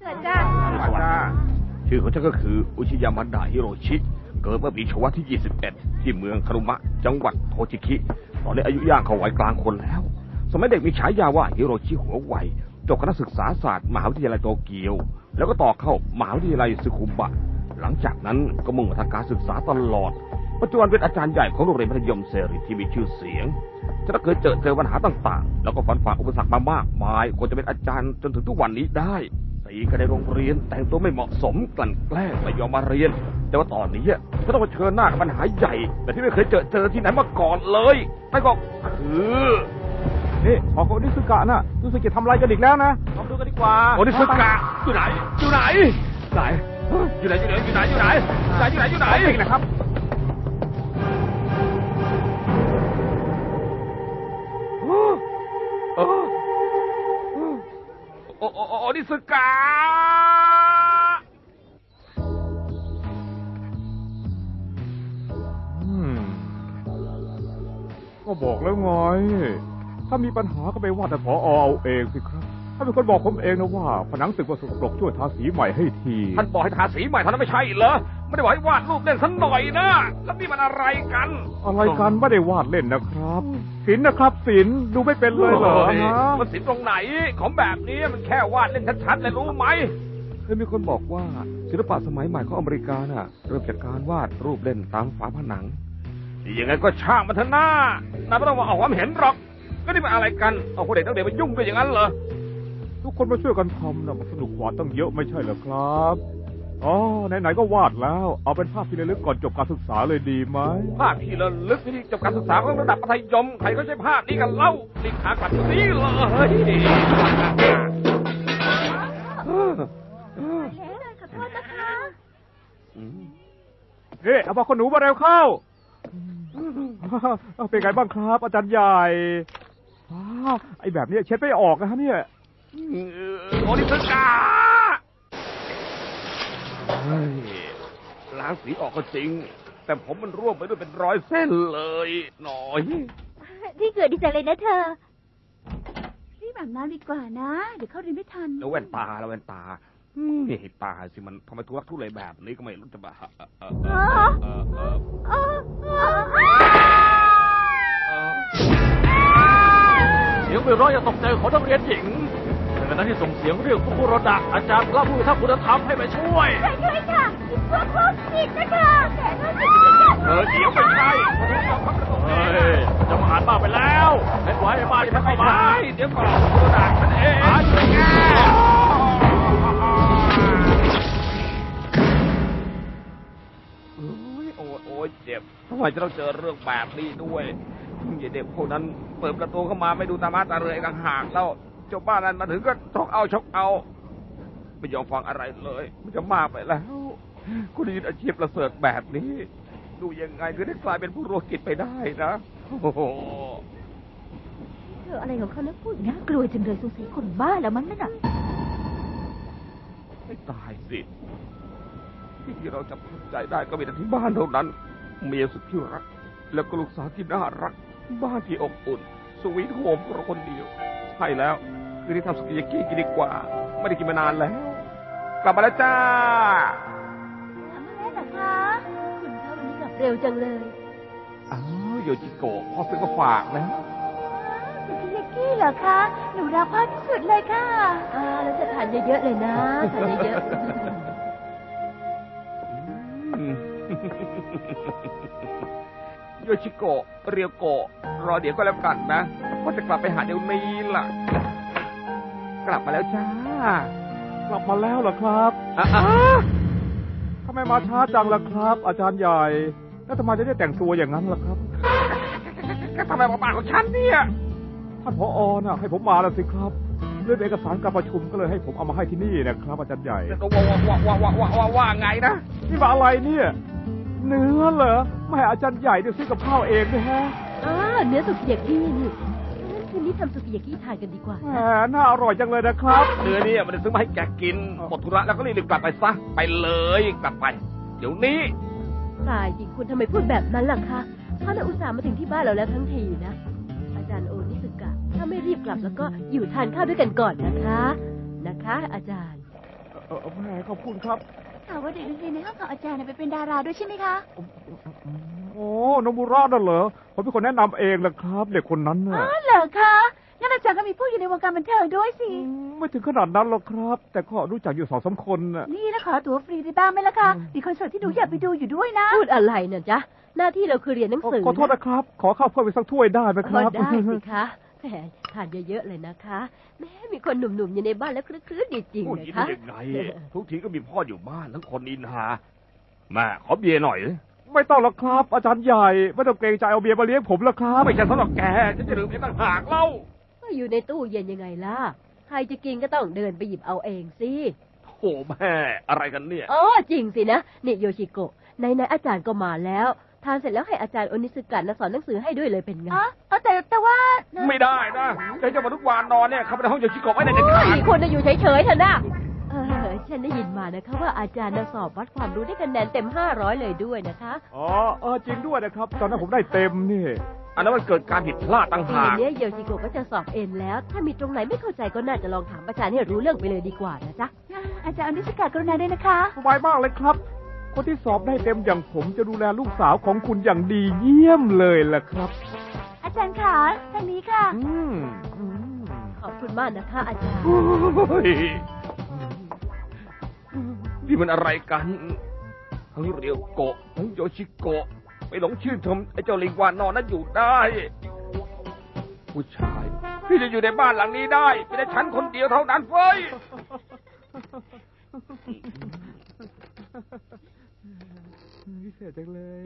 สวัสดีจ้าสวัสดีชื่อของฉันก็คืออุชิยามาดะฮิโรชิ เกิดเมื่อปีชวที่ 21 ที่เมืองคารุมะ จังหวัดโทจิคิ ตอนนี้อายุย่างเข้าวัยกลางคนแล้ว สมัยเด็กมีฉายาว่าฮิโรชิหัวไวจบคณะศึกษาศาสตร์มหาวิทยาลัยโตเกียว แล้วก็ต่อเข้ามหาวิทยาลัยซึคุมบะ หลังจากนั้นก็มุ่งทางการศึกษาตลอด ปัจจุบันเป็นอาจารย์ใหญ่ของโรงเรียนมัธยมเซริที่มีชื่อเสียง จะได้เคยเจอเจอปัญหาต่างๆ แล้วก็ฝันฝ่าอุปสรรคมามากมายกว่าจะเป็นอาจารย์จนถึงทุกวันนี้ได้ ตีกันในโรงเรียน แต่งตัวไม่เหมาะสมกลั่นแกล้งไม่ยอมมาเรียน แต่ว่าตอนนี้ก็ต้องมาเผชิญหน้ากับปัญหาใหญ่ แต่ที่ไม่เคยเจอเจอที่ไหนมาก่อนเลยนั่นก็คือนี่พอคนนิสุกะน่ะรู้สึกจะทำอะไรกันอีกแล้วนะลองดูกันดีกว่าโอนิสกะอยู่ไหนอยู่ไหนไหนอยู่ไหนอยู่ไหนอยู่ไหนอยู่ไหนอยู่ไหนอยู่ไหนอยู่ไหนเองนะครับ โอโอโอนิสกะอืมก็บอกแล้วไง ถ้ามีปัญหาก็ไปว่าแต่พอเอาเองสิครับ ถ้าเป็นคนบอกผมเองนะว่า ผนังตึกว่าสกปรกช่วยทาสีใหม่ให้ที ท่านบอกให้ทาสีใหม่เท่านั้นไม่ใช่เหรอ ไม่ได้บอกให้วาดรูปเล่นสักหน่อยนะ แล้วนี่มันอะไรกัน อะไรกันไม่ได้วาดเล่นนะครับ ศิลป์นะครับศิลป์ดูไม่เป็นเลยเหรอฮะมันสินตรงไหน ของแบบนี้มันแค่วาดเล่นชัดๆเลยรู้ไหมเคยมีคนบอกว่าศิลปะสมัยใหม่ของอเมริกาน่ะ เริ่มจากการวาดรูปเล่นตามฝาผนังยังไงก็ช่างมันเถอะหน้านายไม่ต้องมาเอาความเห็นหรอกก็นี่มันอะไรกันเอาคนเด็กนักเรียนมายุ่งด้วยอย่างนั้นเหรอทุกคนมาช่วยกันทำนะมันสนุกกว่าตั้งเยอะไม่ใช่เหรอครับ อ๋อไหนๆก็วาดแล้ว เอาเป็นภาพที่ระลึกก่อนจบการศึกษาเลยดีไหมภาพที่ระลึกที่จบการศึกษาของระดับมัธยมใครก็ใช้ภาพนี้กันเล่าลิขากลับนี้เลยเฮ้ยขอโทษนะคะเฮ้เอาพาคนหนูมาเร็วเข้า เป็นไงบ้างครับ อาจารย์ใหญ่อ้าวไอ้แบบเนี้ยเช็ดไม่ออกนะฮะเนี่ยโอนิสกาเฮ้ย ล้างสีออกก็จริง แต่ผมมันร่วงไปด้วยเป็นร้อยเส้นเลย หน่อยที่เกิดดีใจเลยนะเธอรีบอาบน้ำดีกว่านะ เดี๋ยวเข้าเรียนไม่ทันแล้วแว่นตาแล้วแว่นตาอืมนี่ตาสิมันทำไมทุรักทุเลแบบนี้ก็ไม่รู้จะแบบเออเออเออเออเออเออเออเออเสียงไพเราะอย่าตกใจของนักเรียนหญิงใน ขณะที่ส่งเสียงเรียกผู้รดะอาจารย์พระผู้พิทักษ์คุณธรรมให้มาช่วยช่วยด้วยค่ะพวกพวกผิดนะคะแต่ถ้าจะเป็นเออเดี๋ยวไม่ใช่เฮ้ยจะมาอ่านมากไปแล้วเป็นไว้ให้บ้านที่ท่านไม่เข้ามาใช่เดี๋ยวก่อนกระดาษมันเองหาช่วยแกโอ้ยโอ้ยโอ้ยเจ็บทำไมจะต้องเจอเรื่องแบบนี้ด้วยอย่าเด็กพวกนั้นเปิดประตูเข้ามาไม่ดูตามาตาเรือกังห่างแล้ว เจ้าบ้านนั้นมาถึงก็ชกเอาชกเอา ไม่ยอมฟังอะไรเลย มันจะมากไปแล้ว คุณได้ยินอาชีพประเสริฐแบบนี้ ดูยังไงคือได้กลายเป็นผู้รวกิจไปได้นะโอ้โหเธออะไรของเขาแล้วพูดน่ากลัวจังเลยสงสัยคนบ้าแล้วมั้งนั่นน่ะไม่ตายสิที่เราจะพักใจได้ก็มีแต่ที่บ้านเท่านั้น เมียสุดที่รัก แล้วก็ลูกสาวที่น่ารัก บ้านที่อบอุ่น สวีทโฮมของเราคนเดียว ใช่แล้ว คือที่ทำสุกิยากิกินดีกว่า ไม่ได้กินมานานแล้ว กลับมาแล้วจ้าทำอะไรเหรอคะคุณเข้าวันนี้กลับเร็วจังเลยอ้าวโยจิโกะพ่อซื้อมาฝากนะสุกิยากิเหรอคะ หนูรักพ่อที่สุดเลยค่ะอ่าแล้วจะทานเยอะๆเลยนะทานเยอะอืม โยชิโกะเรียวโกะรอเดี๋ยวก็แล้วกันนะพ่อจะกลับไปหาเดี๋ยวนี้ล่ะ กลับมาแล้วจ้ากลับมาแล้วเหรอครับอะอะทำไมมาช้าจังล่ะครับ อาจารย์ใหญ่ แล้วทำไมจะได้แต่งตัวอย่างนั้นล่ะครับ ก็ทำไมมาบ้านของฉันเนี่ยท่านผอน่ะให้ผมมาแล้วสิครับเรื่องเอกสารการประชุมก็เลยให้ผมเอามาให้ที่นี่นะครับอาจารย์ใหญ่ว่าว่าว่าว่าว่าว่าว่าไงนะนี่มาอะไรเนี่ย เนื้อเหรอไม่ให้อาจารย์ใหญ่ได้ซื้อกับข้าวเองนะฮะๆอ่าเนื้อสุกิยากินี่งั้นคืนนี้ทำสุกิยากิทานกันดีกว่า แหมน่าอร่อยจังเลยนะครับ เนื้อเนี่ยมันจะซื้อมาให้แกกินหมดธุระแล้วก็รีบกลับไปซะไปเลยกลับไป เดี๋ยวนี้ ตายจริงคุณทำไมพูดแบบนั้นล่ะคะเขาน่ะอุตส่าห์มาถึงที่บ้านเราแล้วทั้งทีนะ อาจารย์โอนิสึกะ ถ้าไม่รีบกลับแล้วก็อยู่ทานข้าวด้วยกันก่อนนะคะ นะคะ อาจารย์ เอเออแม่ขอบคุณครับ ข่าวว่าเด็กนักเรียนในห้องของอาจารย์น่ะไปเป็นดาราด้วยใช่ไหมคะ โอ้โนบุระนั่นเหรอผมเป็นคนแนะนำเองนะครับ เด็กคนนั้นอ๋น่ะอเหรอคะ งั้นอาจารย์ก็มีผู้อยู่ในวงการบันเทิงด้วยสิอืมไม่ถึงขนาดนั้นหรอกครับ แต่ก็รู้จักอยู่สองสามคนน่ะ นี่แล้วขอตั๋วฟรีได้บ้างไหมล่ะคะ มีคอนเสิร์ตที่หนูอยากไปดูอยู่ด้วยนะ พูดอะไรน่ะจ๊ะ หน้าที่เราคือเรียนหนังสือขอโทษนะครับ ขอข้าวเพิ่มอีกสักถ้วยได้ไหมคก็รับได้สิคะแหมทานเยอะๆเลยนะคะแม่มีคนหนุ่มๆอยู่ในบ้านแล้วคลึกๆดีจริงพูดเลอยย่างคะนี้ได้ยังไงทุกทีก็มีพ่ออยู่บ้านทั้งคนนินทาแม่ขอเบียร์หน่อยสิไม่ต้องหรอกครับ อาจารย์ใหญ่ไม่ต้องเกรงใจเอาเบียร์มาเลี้ยงผมแล้วครับไม่ใช่สำหรับแกฉันจะดื่มเองต่างหากเล่าก็อยู่ในตู้เย็นยังไงล่ะใครจะกินก็ต้องเดินไปหยิบเอาเองสิโอ้แม่อะไรกันเนี่ยอ๋อจริงสินะนี่โยชิโกะในในๆอาจารย์ก็มาแล้ว ทานเสร็จแล้วให้อาจารย์โอนิสึกะนะสอนหนังสือให้ด้วยเลยเป็นไง อ๋อเอาแต่แต่ว่าไม่ได้นะแกจะมาทุกวานนอนเนี่ยเข้าไปในห้องโยชิโกะไม่ได้เด็ดโอ้ขาดยคนน่ะอยู่เฉยๆเถอะนะเออฉันได้ยินมานะคะว่าอาจารย์น่ะสอบวัดความรู้ได้คะแนนเต็มห้าร้อยเลยด้วยนะคะ อ๋อเออจริงด้วยนะครับ ตอนนั้นผมได้เต็มนี่ อันนั้นมันเกิดการผิดพลาดต่างปีหากเนี้ยโยชิโกะก็จะสอบเอ็นแล้ว ถ้ามีตรงไหนไม่เข้าใจก็น่าจะลองถามอาจารย์ให้รู้เรื่องไปเลยดีกว่านะจ๊ะ อาจารย์อนิสกากรุณาด้วยนะคะ สบายมากเลยครับ คนที่สอบได้เต็มอย่างผมจะดูแลลูกสาวของคุณอย่างดีเยี่ยมเลยล่ะครับ อาจารย์ขาทางนี้ค่ะ อืมอืมขอบคุณมากนะคะ อาจารย์ โอ้ยนี่มันอะไรกัน ทั้งเรียวโกะทั้งโยชิโกะไปหลงชื่นชมไอ้เจ้าลิงวานนอนนั้นอยู่ได้ ผู้ชายที่จะอยู่ในบ้านหลังนี้ได้เป็นแต่ฉันคนเดียวเท่านั้นเฟ้ย พิ เศษจังเลย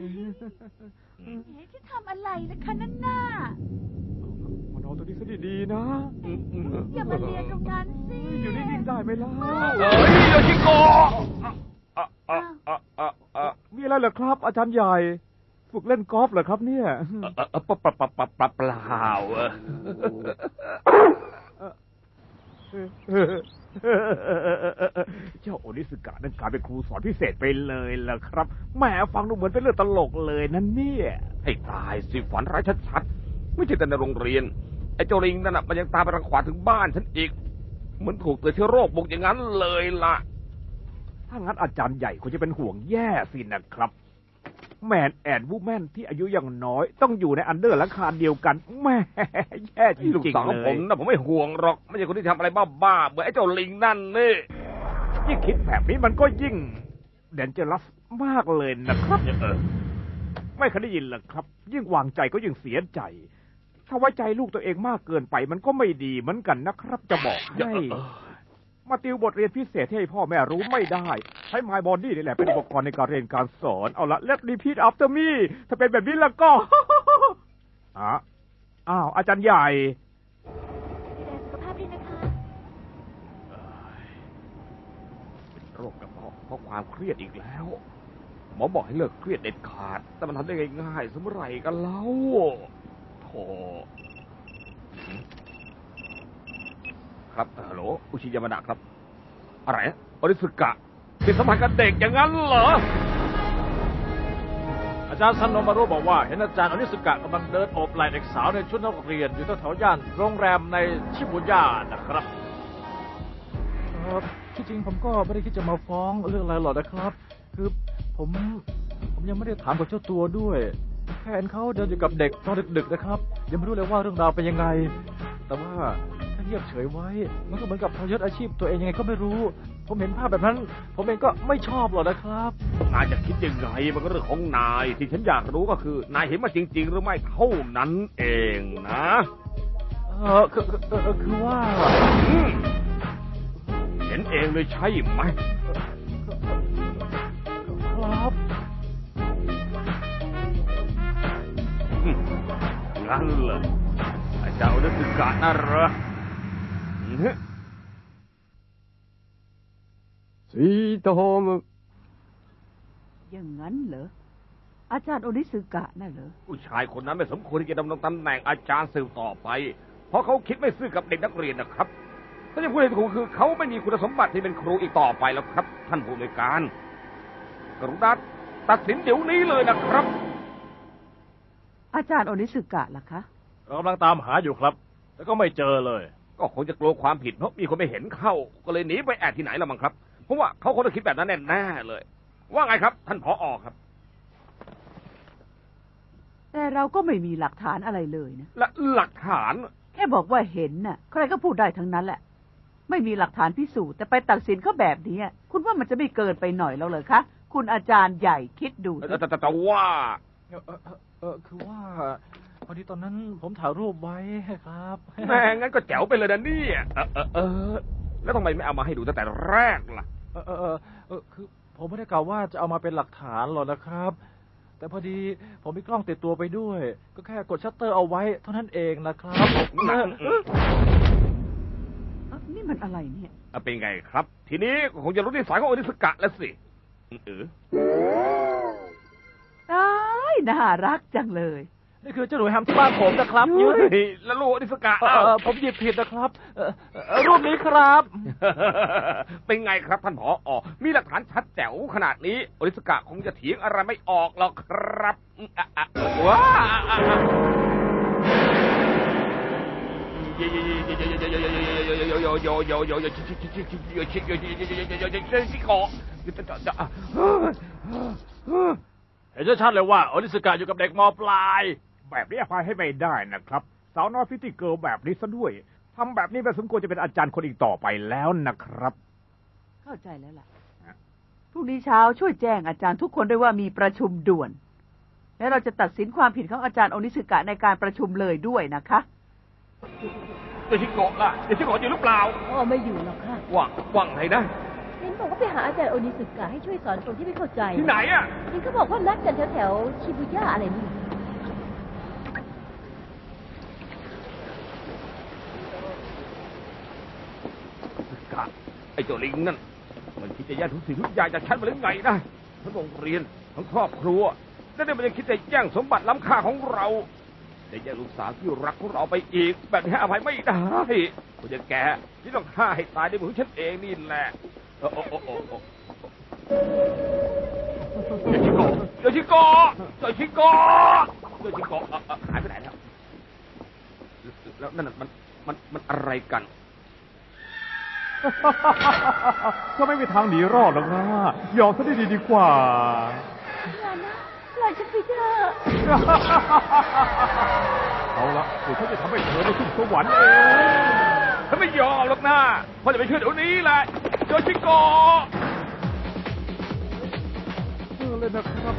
เอ๊ะที่ทำอะไรล่ะคะนั่นน่ะมานอนตรงนี้ซะดีๆนะ อย่ามาเลียตรงนั้นสิอยู่นิ่งๆได้ไหมล่ะเอ้ยโยชิโกะอะอะอะอะอะมีอะไรเหรอครับ อาจารย์ใหญ่ ฝึกเล่นกอล์ฟเหรอครับเนี่ยเอ่อเอ่อปะปะปะปะปะเปล่า เออเจ้าโอนิสกะนั่นกลายเป็นครูสอนพิเศษไปเลยล่ะครับแหมฟังดูเหมือนเป็นเรื่องตลกเลยนั่นเนี่ยให้ตายสิฝันร้ายชัดๆไม่ใช่แต่ในโรงเรียน ไอ้เจ้าลิงนั่นน่ะมันยังตามไปรังควานถึงบ้านฉันอีก เหมือนถูกเตือนเชื้อโรคบุกอย่างนั้นเลยล่ะ ถ้างั้นอาจารย์ใหญ่ควรจะเป็นห่วงแย่สินะครับ แมนแอนวูแมนที่อายุยังน้อย ต้องอยู่ในอันเดอร์หลังคาเดียวกันแหม่แย่จลูกริงสาวๆของเลผยมนะผมไม่ห่วงหรอก ไม่ใช่คนที่ทำอะไรบ้าๆเหมือนไอ้เจ้าลิงนั่นนี่ยิ่งคิดแบบนี้มันก็ยิ่งเดนเจอรัสมากเลยนะครับเออไม่เคยได้ยินหรอกครับ ยิ่งวางใจก็ยิ่งเสียใจ ถ้าไว้ใจลูกตัวเองมากเกินไปมันก็ไม่ดีเหมือนกันนะครับ จะบอกเอให้อเออ มาติวบทเรียนพิเศษที่ให้พ่อแม่รู้ไม่ได้ ใช้ My Body นี่แหละเป็นอุปกรณ์ในการเรียนการสอน เอาละ Let repeat after me ถ้าเป็นแบบนี้แล้วก็อะอ้าวอาจารย์ใหญ่ดูแลสุขภาพด้วยนะคะเป็นโรคกระเพาะเพราะความเครียดอีกแล้ว หมอบอกให้เลิกเครียดเด็ดขาด แต่มันทำได้ง่ายๆสมไรกันเล่าโธ่ ครับฮัลโหลอุชิยามาดะครับ อะไรนะอริสุกะเป็นสัมพันธ์กับเด็กอย่างนั้นเหรอ อาจารย์ซันโนมารุบอกว่า เห็นอาจารย์อนิสกะกำลังเดินโอบไหล่เด็กสาวในชุดนักเรียน อยู่แถวๆย่านโรงแรมในชิบุย่านะครับที่จริงผมก็ไม่ได้คิดจะมาฟ้องเรื่องอะไรหรอกนะครับ คือผมผมยังไม่ได้ถามกับเจ้าตัวด้วย แค่เห็นเขาเดินอยู่กับเด็กตอนดึกๆนะครับ ยังไม่รู้เลยว่าเรื่องราวเป็นยังไง แต่ว่า งียบเฉยไว้ มันก็เหมือนกับทรยศอาชีพตัวเองยังไงก็ไม่รู้ ผมเห็นภาพแบบนั้น ผมเองก็ไม่ชอบหรอกนะครับ นายจะคิดยังไงมันก็เรื่องของนายที่ฉันอยากรู้ก็คือ นายเห็นมาจริง ๆ หรือไม่เท่านั้นเองนะเออคือคือเออคือว่าอืมเห็นเองเลยใช่ไหม ครับ อืมงั้นเหรอไอ้เจ้านึกถึงกะน่ะเหรอ อืม スイートホーム。 อย่างนั้นเหรอ อาจารย์โอนิสึกะน่ะเหรอ ผู้ชายคนนั้นไม่สมควรที่จะดำรงตำแหน่งอาจารย์สืบต่อไป เพราะเขาคิดไม่ซื่อกับเด็กนักเรียนนะครับถ้าจะพูดให้ถูกคือเขาไม่มีคุณสมบัติที่เป็นครูอีกต่อไปแล้วครับ ท่านผู้อำนวยการ กรุณาตัดสินเดี๋ยวนี้เลยนะครับ อาจารย์โอนิสึกะล่ะคะ เรากำลังตามหาอยู่ครับ แต่ก็ไม่เจอเลย ก็คงจะกลัวความผิดเพราะมีคนไปเห็นเข้า ก็เลยหนีไปแอบที่ไหนละมั้งครับเพราะว่าเขาคงจะคิดแบบนั้นแน่ๆเลย ว่าไงครับ ท่านผออครับ แต่เราก็ไม่มีหลักฐานอะไรเลยนะและหลักฐาน แค่บอกว่าเห็นน่ะ ใครก็พูดได้ทั้งนั้นแหละ ไม่มีหลักฐานพิสูจน์แต่ไปตัดสินเขาแบบนี้คุณว่ามันจะไม่เกินไปหน่อยแล้วเหรอคะคุณอาจารย์ใหญ่คิดดูสิแต่แต่แต่แต่ว่า เออเออเออเออคือว่า พอดีตอนนั้นผมถ่ายรูปไว้ครับแม่งั้นก็แจ๋วไปเลยนะเนี่ยเออเออเออ แล้วทำไมไม่เอามาให้ดูตั้งแต่แรกล่ะ เออเออเออเออคือ ผมไม่ได้กล่าวว่าจะเอามาเป็นหลักฐานหรอกนะครับ แต่พอดีผมมีกล้องติดตัวไปด้วย ก็แค่กดชัตเตอร์เอาไว้ เท่านั้นเองนะครับนั่นเอ้านี่มันอะไรเนี่ยอะเป็นไงครับ ทีนี้ก็คงจะรู้นิสัยของโอนิสกะแล้วสิเออได้น่ารักจังเลย นี่คือเจ้าหนูแฮมที่บ้านผมนะครับเฮ้ยแล้วลูกโอนิสกะเอออ้าวเออผมหยิบผิดนะครับเออเออรูปนี้ครับ เป็นไงครับท่านผออมีหลักฐานชัดแจ๋วขนาดนี้โอนิสกะคงจะเถียงอะไรไม่ออกหรอกครับอืมอะอะว้าชิโกะเห็นชัดๆเลยว่าโอนิสกะอยู่กับเด็กมปลาย แบบนี้อภัยให้ไม่ได้นะครับ สาวน้อยพิตตี้เกิร์ลแบบนี้ซะด้วยทำแบบนี้ไม่สมควรจะเป็นอาจารย์คนอีกต่อไปแล้วนะครับ เข้าใจแล้วล่ะพรุ่งนี้เช้าช่วยแจ้งอาจารย์ทุกคนด้วยว่ามีประชุมด่วน และเราจะตัดสินความผิดของอาจารย์โอนิสกะในการประชุมเลยด้วยนะคะโยชิโกะล่ะโยชิโกะอยู่หรือเปล่าพ่อไม่อยู่หรอกค่ะว่างว่างไหนนะเห็นบอกว่าไปหาอาจารย์โอนิสึกะให้ช่วยสอนคนที่ไม่เข้าใจที่ไหนอะเห็นเขาบอกว่านัดกันแถวๆชิบุย่าอะไรนี่ กะ ไอ้เจ้าลิงนั่น มันคิดจะแย่งทุกสิ่งทุกอย่างจากฉันมาหรือไงนะทั้งโรงเรียนทั้งครอบครัวแล้วเนี่ยมันยังคิดจะแย่งสมบัติล้ำค่าของเราจะแย่งลูกสาวที่รักของเราไปอีก แบบนี้อภัยไม่ได้คุณจะแกที่ต้องฆ่าให้ตายด้วยมือฉันเองนี่แหละโอ้โอ้โอ้โอ้โอ้โยชิโกะโยชิโกะโยชิโกโยชิโกะเอ่อเอ่อหายไปไหนแล้วแล้วนั่นมันมันมันอะไรกัน ก็ไม่มีทางหนีรอดหรอกนะยอมซะดีๆดีกว่า อย่านะปล่อยฉันไปเถอะเอาละเดี๋ยวฉันจะทำให้เธอได้ขึ้นสวรรค์เองถ้าไม่ยอมหรอกนะพ่อจะไปช่วยเดี๋ยวนี้แหละโยชิโกะเออเลยนะครับ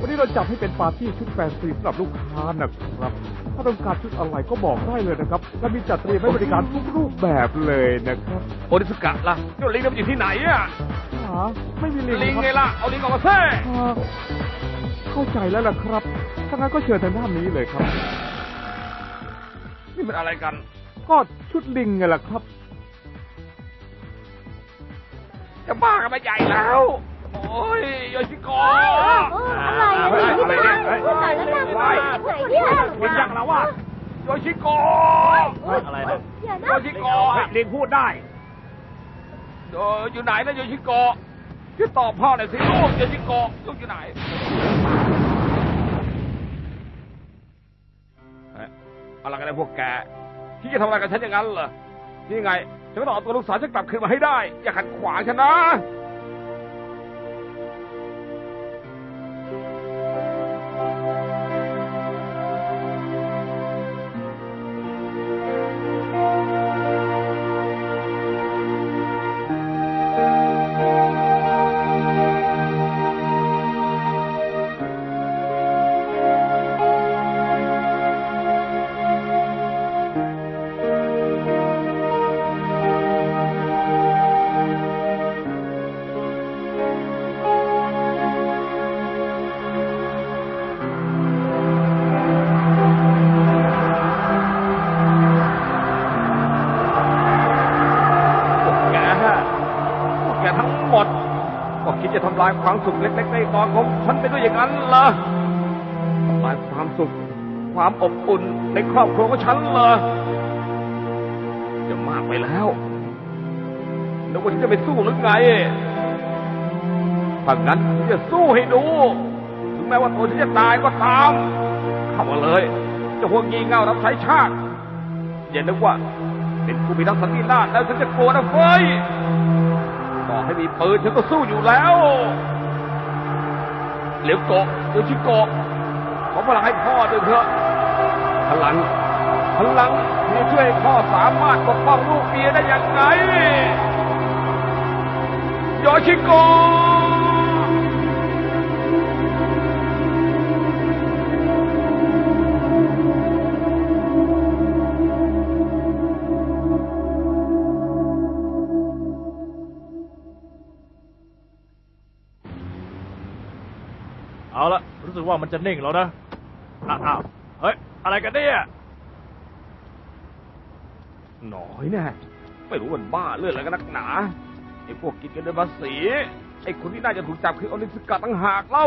วันนี้เราจับให้เป็นปาร์ตี้ชุดแฟนซีสำหรับลูกค้านะครับ ถ้าต้องการชุดอะไรก็บอกได้เลยนะครับและมีจัดเตรียมให้บริการทุกรูปแบบเลยนะครับโอนิสกะล่ะเจ้าลิงมันอยู่ที่ไหนอะหาไม่มีลิงลิงครับไงล่ะเอาลิงออกมาเซ่อ่าเข้าใจแล้วล่ะครับถ้างั้นก็เชิญทางด้านนี้เลยครับ นี่มันอะไรกัน ก็ชุดลิงไงล่ะครับ จะบ้ากันมาใหญ่แล้ว โอ้ยโยชิโกะโอ้อะไรอะนี่ที่บ้านพูดหน่อยแล้วนะไหนเนี่ยลิงยังแล้วว่าโยชิโกะอะไรนะอย่าโยนะชิโกะเฮ้ยลิงพูดได้เอออยู่ไหนนะโยชิโกะช่วยตอบพ่อหน่อยสิลูกโยชิโกะลูกอยู่ไหนเอ๊ะอะไรกันเนี่ยพวกแกที่จะทำอะไรกับฉันอย่างนั้นเหรอนี่ไงฉันก็ต้องเอาตัวลูกสาวฉันกลับคืนมาให้ได้ อย่าขัดขวางฉันนะำลายความสุขเล็กๆใน้อยของฉันไปด้วยอย่างนั้นเหรอทำลายความสุข ความอบอุ่นในครอบครัวของฉันเหรอจะมากไปแล้วนึกว่าฉันจะไปสู้หรือไงถ้างั้นจะสู้ให้ดู ถึงแม้ว่าตัวฉันจะตายก็ตาม เข้ามาเลย จะพวงีเง่ารับใช้ชาติอย่านึกว่า เป็นผู้มีทั้งสันติราษฎร์แล้วฉันจะกลัวนะเฟ้ย อให้มีปืนฉันก็สู้อยู่แล้วเหลียวโกะโยชิโกะขอพลังให้พ่อด้วยเถอะพลังพลังที่ช่วยพ่อสามารถปกป้องลูกเมียได้อย่างไรโยชิโกะ ว่ามันจะนิ่งแล้วนะอ้าวอ้าเฮ้ย อะไรกันเนี่ยหน่อยแน่ไม่รู้มันบ้าเรื่องอะไรกันนักหนาไอ้พวกกินกันด้วยภาษีไอ้คนที่น่าจะถูกจับคืออนิสกะตั้งหากเล่า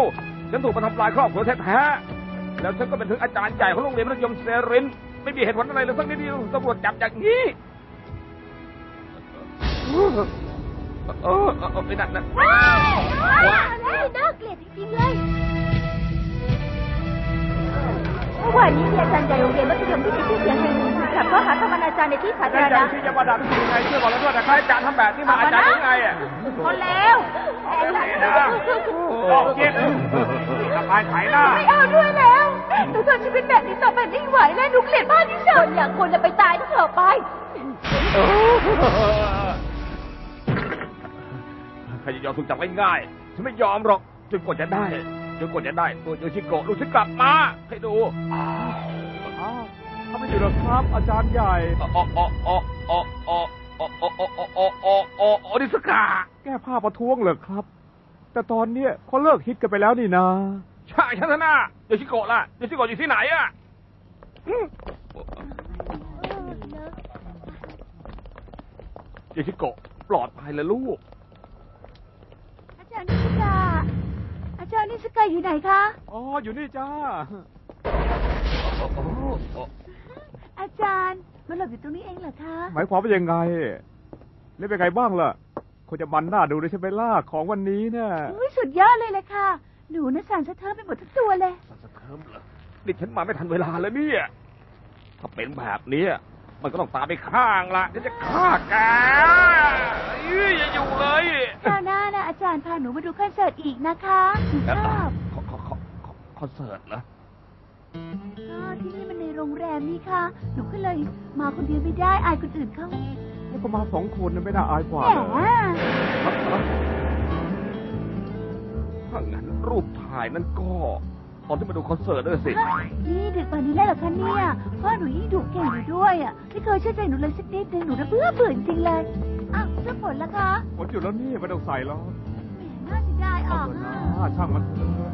ฉันถูกมาทำลายครอบครัวแท้ๆแล้วฉันก็เป็นถึงอาจารย์ใหญ่ของโรงเรียนมัธยมเซรินไม่มีเหตุผลอะไรเลยสักนิดเดียวตำรวจจับอย่างนี้เออเออเออไอ้นั่นนั่นว้าวน่าเกลียดจริงๆเลย มื่อวานนี้ที่อาจารย์ใหญ่โรงเรียนมัธยมที่มีชื่อเสียงแห่งหนึ่งถูกจับข้อหาทำอนาจารในที่สาธารอาจารณะย์ที่จะมาด่าที่ยังไงช่วยบอกแล้วด้วยนะครับอาจารย์ทำแบบนี้มาอาจารย์ยังไงอะคนแล้วออกเย็นสบายไถหน้าไม่เอาด้วยแล้วหนูทนชีวิตแบบนี้ต่อไปไม่ไหวแล้วหนูเกลียดบ้านที่สุดอย่างคนจะไปตายที่เถอะไป ใครจะยอมถูกจับง่ายๆฉันไม่ยอมหรอกจนกว่าจะได้ จนกว่าจะได้ตัวโยชิโกะลูกฉันกลับมา ให้ดูอ้าวทำไมอยู่หรอครับ อาจารย์ใหญ่อ๋ออ๋ออ๋ออ๋ออ๋ออ๋ออ๋ออ๋ออ๋ออ๋ออ๋อนิสกาแก้ผ้าประท้วงเหรอครับ แต่ตอนเนี้ยเขาเลิกฮิตกันไปแล้วนี่นะใช่ฉันนะโยชิโกะล่ะโยชิโกะอยู่ที่ไหนอะโยชิโกะปลอดภัยแล้วลูกอาจารย์นิสกา อาจารย์นิสกาอยู่ไหนคะ อ๋อ อยู่นี่จ้าอาจารย์มาหลบอยู่ตรงนี้เองเหรอคะ หมายความว่ายังไงเล่นเป็นไงบ้างล่ะคงจะมันหน้าดูเลยใช่ไหมล่ะของวันนี้น่ะอุ้ยสุดยอดเลยแหละค่ะ หนูน่ะสั่นสะเทือนไปหมดทั้งตัวเลย สัสะเทิมเหรอนี่ฉันมาไม่ทันเวลาแล้วเนี่ย ถ้าเป็นแบบนี้ มันก็ต้องตามไปข้างละฉันจะฆ่าแกเอ้ยอย่าอยู่เลย คราวหน้านะอาจารย์พาหนูมาดูคอนเสิร์ตอีกนะคะหนูชอบขอขอขอขอคอนเสิร์ตเหรอ ก็ที่นี่มันในโรงแรมนี่ค่ะ หนูก็เลยมาคนเดียวไม่ได้อายคนอื่นเขาแล้วก็มาสองคนน่ะไม่น่าอายกว่าแหเหรอมถ้างั้นรูปถ่ายนั่นก็ ตอนที่มาดูคอนเสิร์ตด้วยสิ นี่ดึกป่านนี้แล้วเหรอคะเนี่ยพ่อหนูยิ่งดุเก่งอยู่ด้วยอะไม่เคยเชื่อใจหนูเลยสักนิดนึงหนูระเบื่อเบื่อจริงๆเลยอ้าวเสื้อผลละคะผลอยู่แล้วนี่ไม่ต้องใส่หรอกแหมน่าเสียดายอเอาอกเถอะอะนะช่างมันเถอะ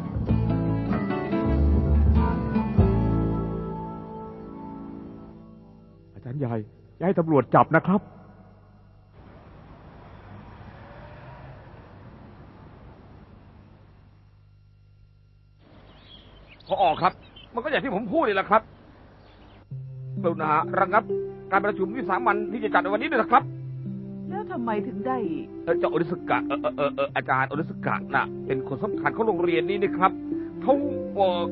อาจารย์ใหญ่อย่าให้ตำรวจจับนะครับ พอออกครับ มันก็อย่างที่ผมพูดนี่แหละครับกรุณาระงับ การประชุมวิสามันที่จะจัดในวันนี้ด้วยนะครับ แล้วทำไมถึงได้ เอ่อเจ้าโอนิสกะเออเออเออเอออาจารย์โอนิสกะน่ะ เป็นคนสำคัญของโรงเรียนนี้นะครับเขาเอ่อ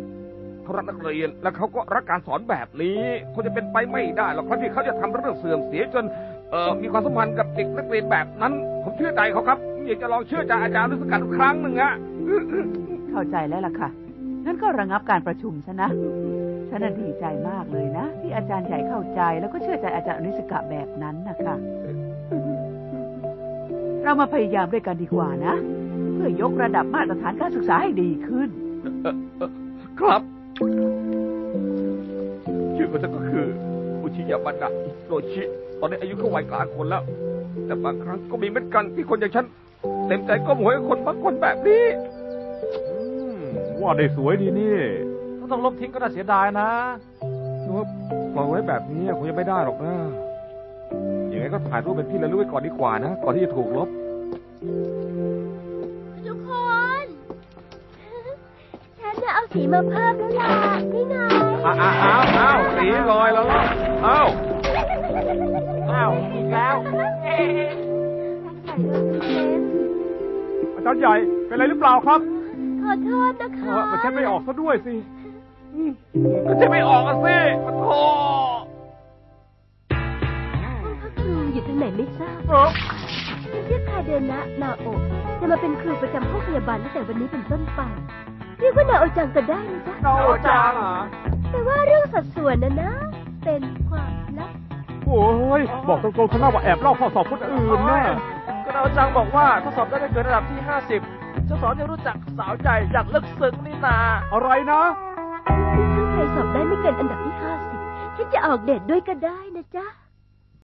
เขารักนักเรียนแล้วเขาก็รักการสอนแบบนี้คงจะเป็นไปไม่ได้หรอกครับที่เขาจะทำเรื่องเสื่อมเสียจนเอ่อมีความสัมพันธ์กับเด็กนักเรียนแบบนั้น ผมเชื่อใจเขาครับอยากจะลองเชื่อใจอาจารย์โอนิสกะอีกครั้งหนึ่งอะเข้าใจแล้วล่ะค่ะ งั้นก็ระงับการประชุมซะนะ ฉันน่ะดีใจมากเลยนะ ที่อาจารย์ใหญ่เข้าใจแล้วก็เชื่อใจอาจารย์อนิสกะแบบนั้นนะคะ เรามาพยายามด้วยกันดีกว่านะ เพื่อยกระดับมาตรฐานการศึกษาให้ดีขึ้น ครับ ชื่อของฉันก็คือ อุชิยามาดะอิโรชิ ตอนนี้อายุเข้าวัยกลางคนแล้ว แต่บางครั้งก็มีเหมือนกันที่คนอย่างฉัน เต็มใจก้มหัวให้คนบางคนแบบนี้ ว่าได้สวยดีนี่ถ้าต้องลบทิ้งก็น่าเสียดายนะว่าปล่อยไว้แบบนี้คงจะไม่ได้หรอกนะ อย่างไงก็ถ่ายรูปเป็นที่ระลึกไว้ก่อนดีกว่านะ ก่อนที่จะถูกลบ ทุกคน ฉันจะเอาสีมาเพิ่มแล้วล่ะนี่ไงอ้าวอ้าวอ้าวสีลอยแล้วล่ะอ้าวอ้าวอีกแล้วอาจารย์ใหญ่เป็นอะไรหรือเปล่าครับ ขอโทษนะเอคะอมันเช็ดไม่ออกซะด้วยสิก็จะไม่ออกอะสิปะโถห้องพักครูอยู่ตรงไหนไม่ทราบเออชื่อคาเดนะนาโอะจะมาเป็นครูประจำห้องพยาบาลตั้งแต่วันนี้เป็นต้นไปเรียกว่านาโอจังก็ได้นะจ๊ะโนจังแต่ว่าเรื่องสัดส่วนนะนะ เป็นความลับโอ้ยบอกตรงๆข้างหน้าว่าแอบลอกข้อสอบคนอื่นนะก็นาโอจังบอกว่าถ้าสอบได้ไม่เกินระดับที่50 จะสอนให้รู้จักสาวใจอย่างลึกซึ้งนี่นาอะไรนะถ้าใครสอบได้ไม่เกินอันดับที่ห้าสิบฉันจะออกเดทด้วยก็ได้นะจ๊ะ